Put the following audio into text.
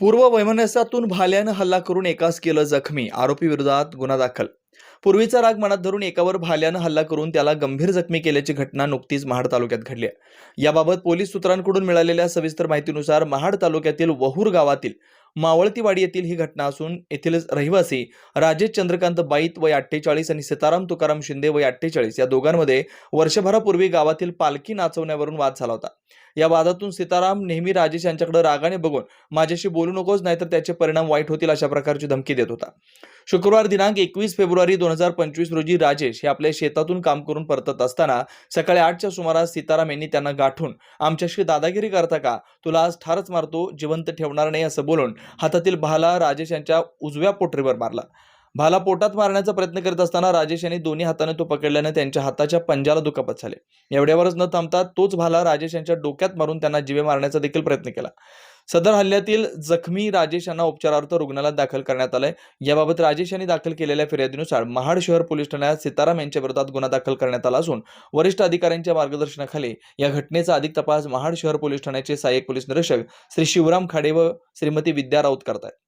पूर्व वैमनस्यातून भाल्यानं हल्ला करून एकास केलं जखमी आरोपी विरोधात गुन्हा दाखल. पूर्वीचा राग मनात धरून एकावर भाल्यानं हल्ला करून त्याला गंभीर जखमी केल्याची घटना नुकतीच महाड तालुक्यात घडली याबाबत पोलीस सूत्रांकडून मिळालेल्या सविस्तर माहितीनुसार महाड तालुक्यातील वहूर गावातील मावळतीवाडी येथील ही घटना असून येथील रहिवासी राजेश चंद्रकांत बाईत वय अठ्ठेचाळीस आणि सीताराम तुकाराम शिंदे वय अठ्ठेचाळीस या दोघांमध्ये वर्षभरापूर्वी गावातील पालखी नाचवण्यावरून वाद झाला होता. या वादातून सीताराम नेहमी राजेश यांच्याकडे रागाने बघून माझ्याशी बोलू नकोस नाहीतर त्याचे परिणाम वाईट होतील अशा प्रकारची धमकी देत होता. शुक्रवार दिनांक एकवीस फेब्रुवारी दोन हजार पंचवीस रोजी राजेश हे आपल्या शेतातून काम करून परतत असताना सकाळी आठच्या सुमारास सीताराम यांनी त्यांना गाठून आमच्याशी दादागिरी करता का? तुला आज ठारच मारतो जिवंत ठेवणार नाही असं बोलून हातातील भाला राजेश यांच्या उजव्या पोटरीवर मारला. भाला पोटात मारण्याचा प्रयत्न करत असताना राजेश यांनी दोन्ही हाताने तो पकडल्याने त्यांच्या हाताच्या पंजाला दुखापत झाले. एवढ्यावरच न थांबता तोच भाला राजेश यांच्या डोक्यात मारून त्यांना जिवे मारण्याचा देखील प्रयत्न केला. सदर हल्ल्यातील जखमी राजेश यांना उपचारार्थ रुग्णालयात दाखल करण्यात आलंय. याबाबत राजेश यांनी दाखल केलेल्या फिर्यादीनुसार महाड शहर पोलीस ठाण्यात सीताराम यांच्या विरोधात गुन्हा दाखल करण्यात आला असून वरिष्ठ अधिकाऱ्यांच्या मार्गदर्शनाखाली या घटनेचा अधिक तपास महाड शहर पोलीस ठाण्याचे सहाय्यक पोलीस निरीक्षक श्री शिवराम खाडे व श्रीमती विद्या राऊत करतायत.